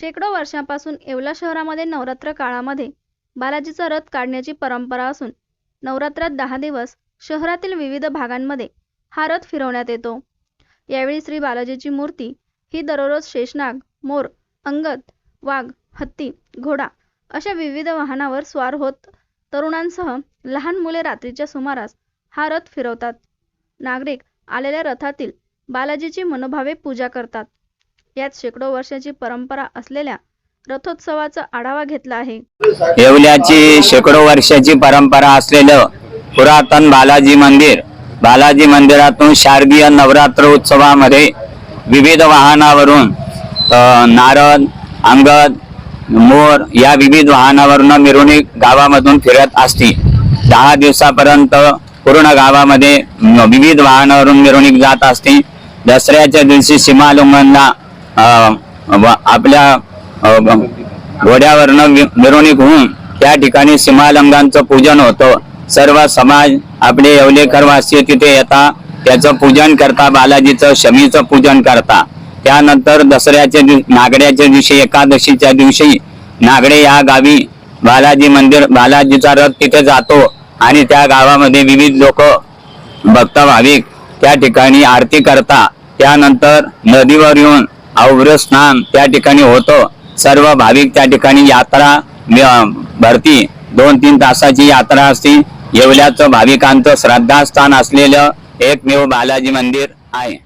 शेकडो वर्षांपासून येवला शहरामध्ये नवरात्र काळामध्ये बालाजीचा रथ काढण्याची परंपरा असून नवरात्रात दहा दिवस शहरातील विविध भागांमध्ये हा रथ फिरवण्यात येतो. यावेळी श्री बालाजीची मूर्ती ही दररोज शेषनाग मोर अंगद वाघ हत्ती घोडा अशा विविध वाहनावर स्वार होत तरुणांसह लहान मुले रात्रीच्या सुमारास हा रथ फिरवतात. नागरिक आलेल्या रथातील बालाजीची मनोभावे पूजा करतात. यात शेकडो वर्षाची परंपरा असलेल्या रथोत्सवाचा आढावा घेतला आहे. येवल्याची शेकडो वर्षाची परंपरा असलेलं पुरातन बालाजी मंदिर बालाजी मंदिरातून शारदीय नवरात्र उत्सवामध्ये विविध वाहनावरून नारद अंगद मोर या विविध वाहनावरून मिरवणूक गावामधून फिरत असते. दहा दिवसापर्यंत पूर्ण गावामध्ये विविध वाहनावरून मिरवणूक जात असते. दसऱ्याच्या दिवशी सीमालुंगनला आपल्या घोड्यावरनं मिरवणूक होऊन त्या ठिकाणी सीमालंगांचं पूजन होतं. सर्व समाज आपले येवलेकरवासी तिथे येता त्याचं पूजन करता बालाजीचं शमीचं पूजन करता. त्यानंतर दसऱ्याच्या दिव नागड्याच्या दिवशी एकादशीच्या दिवशी नागडे या गावी बालाजी मंदिर बालाजीचा रथ तिथे जातो आणि त्या गावामध्ये विविध लोक भक्त भाविक त्या ठिकाणी आरती करता. त्यानंतर नदीवर येऊन अवघ्र स्नान त्या ठिकाणी होतं. सर्व भाविक त्या ठिकाणी यात्रा भरती दोन तीन तासाची यात्रा असते. येवल्याचं भाविकांचं श्रद्धास्थान असलेलं एकमेव बालाजी मंदिर आहे.